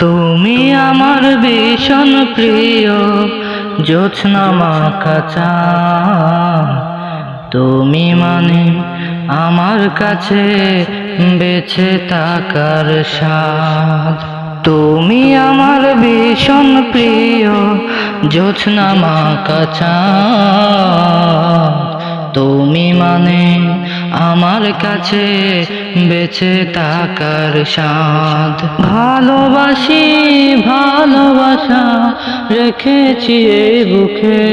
তুমি আমার ভীষণ প্রিয় জ্যোৎস্না মাকাচা তুমি মানে আমার কাছে বেছে থাকার স্বাদ। তুমি আমার ভীষণ প্রিয় জ্যোৎস্না মাকাচা তুমি মানে আমার কাছে বেঁচে থাকার স্বাদ। ভালোবাসি, ভালোবাসা রেখেছি বুকে।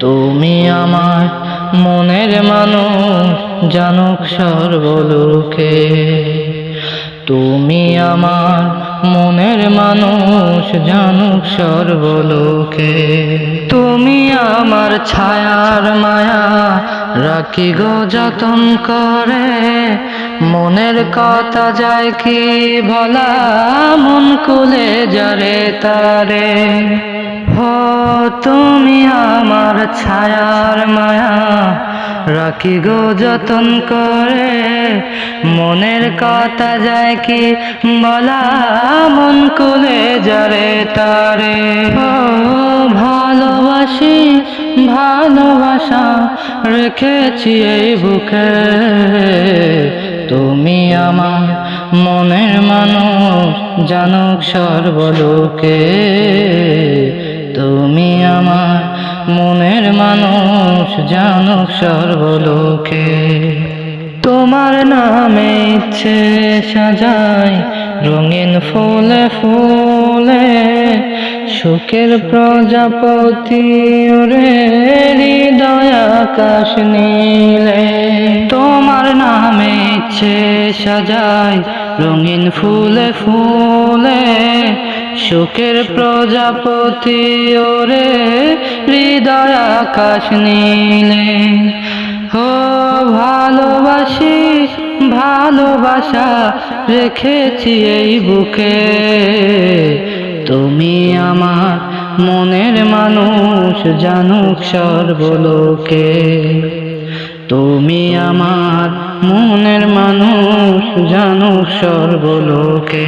তুমি আমার মনের মানুষ, জানুক সর্বলোকে। তুমি আমার মনের মানুষ জানুক সর্বলোকে। তুমি আমার ছায়ার মায়া, রাখি গো যতন করে। মনের কথা যায় কি বলা, মন কুলে যারে তারে। হো, তুমি আমার ছায়ার মায়া রাখি গো যতন করে। মনের কথা যায় কি বলা? মন কুলে যারে তারে। ভালোবাসি, ভালোবাসা রেখেছি এই বুকে। তুমি আমার মনের মানুষ, জানুক সর্বলোকে। জানুক সর্বলোকে। তোমার নামে ইচ্ছে সাজাই, রঙিন ফুলে ফুলে। সুখের প্রজাপতি ওরে, হৃদয় নীলে। তোমার নামে ইচ্ছে সাজাই রঙিন ফুলে ফুলে সুখের প্রজাপতি ওরে, হৃদয় আকাশ নীলে। ও ভালোবাসি, ভালোবাসা রেখেছি এই বুকে। তুমি আমার মনের মানুষ, জানুক সর্বলোকে। তুমি আমার মনের জানুক সর্বলোকে।